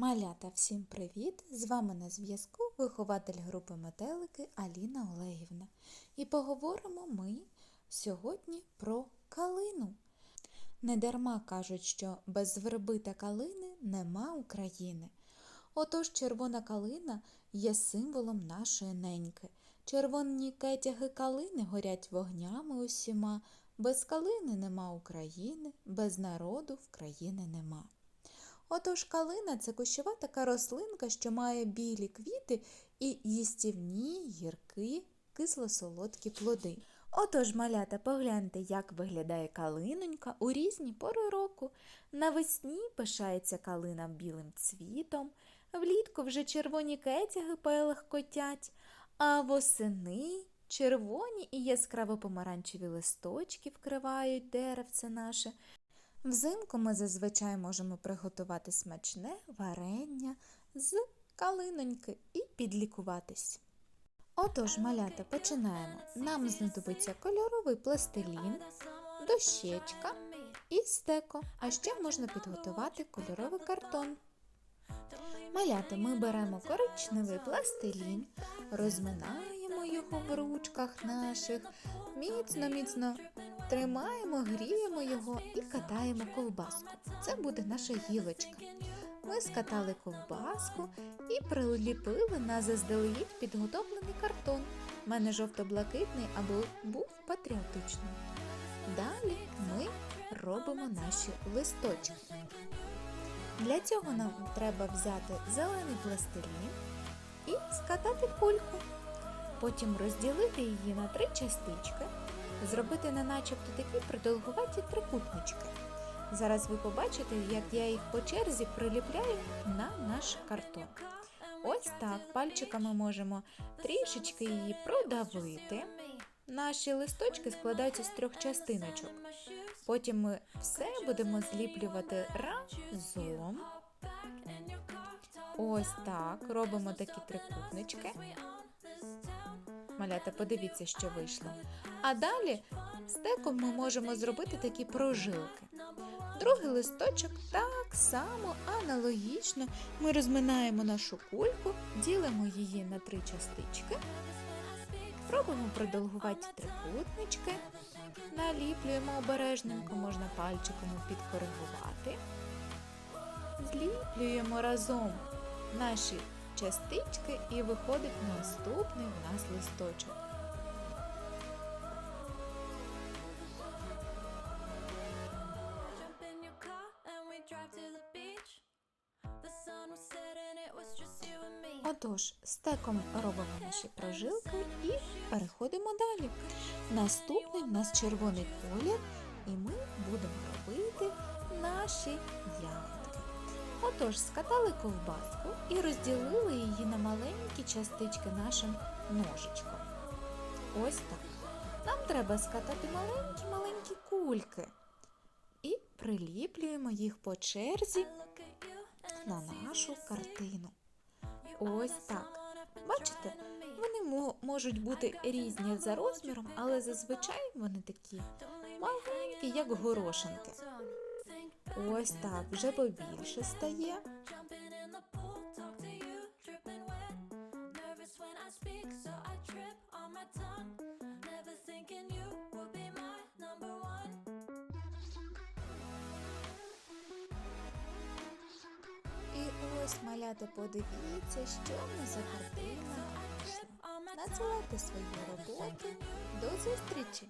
Малята, всім привіт! З вами на зв'язку вихователь групи метелики Аліна Олегівна. І поговоримо ми сьогодні про калину. Недарма кажуть, що без верби та калини нема України. Отож червона калина є символом нашої неньки. Червоні кетяги калини горять вогнями усіма. Без калини нема України, без народу в країни нема. Отож калина це кущова така рослинка, що має білі квіти і їстівні, гіркі, кисло-солодкі плоди. Отож, малята, погляньте, як виглядає калинонька у різні пори року. Навесні пишається калина білим цвітом, влітку вже червоні кетяги пелехкотять, а восени червоні і яскраво помаранчеві листочки вкривають деревце наше. Взимку ми зазвичай можемо приготувати смачне варення з калиноньки і підлікуватись. Отож, малята, починаємо. Нам знадобиться кольоровий пластилін, дощечка і стеко, а ще можна підготувати кольоровий картон. Малята, ми беремо коричневий пластилін, розминаємо його в ручках наших, міцно-міцно тримаємо, гріємо його і катаємо ковбаску. Це буде наша гілочка. Ми скатали ковбаску і приліпили на заздалегідь підготовлений картон. У мене жовто-блакитний або був патріотичний. Далі ми робимо наші листочки. Для цього нам треба взяти зелений пластилін і скатати кульку. Потім розділити її на три частички, зробити на начебто такі продовгуваті трикутнички. Зараз ви побачите, як я їх по черзі приліпляю на наш картон. Ось так пальчиками можемо трішечки її продавити. Наші листочки складаються з трьох частиночок. Потім ми все будемо зліплювати разом. Ось так. Робимо такі трикутнички. Малята, подивіться, що вийшло. А далі стеком ми можемо зробити такі прожилки. Другий листочок так само аналогічно. Ми розминаємо нашу кульку, ділимо її на три частички, робимо продовгуваті трикутнички, наліплюємо обережненько, можна пальчиками підкоригувати, зліплюємо разом наші частички і виходить наступний в нас листочок. Отож, стеком робимо наші прожилки і переходимо далі. Наступний в нас червоний колір, і ми будемо робити наші ягодки. Отож, скатали ковбаску і розділили її на маленькі частички нашим ножичком. Ось так. Нам треба скатати маленькі-маленькі кульки. І приліплюємо їх по черзі на нашу картину. Ось так. Бачите, вони можуть бути різні за розміром, але зазвичай вони такі маленькі, як горошинки. Ось так, вже побільше стає. І ось, малята, подивіться, що нас за картина Надсилайте свої роботи. До зустрічі!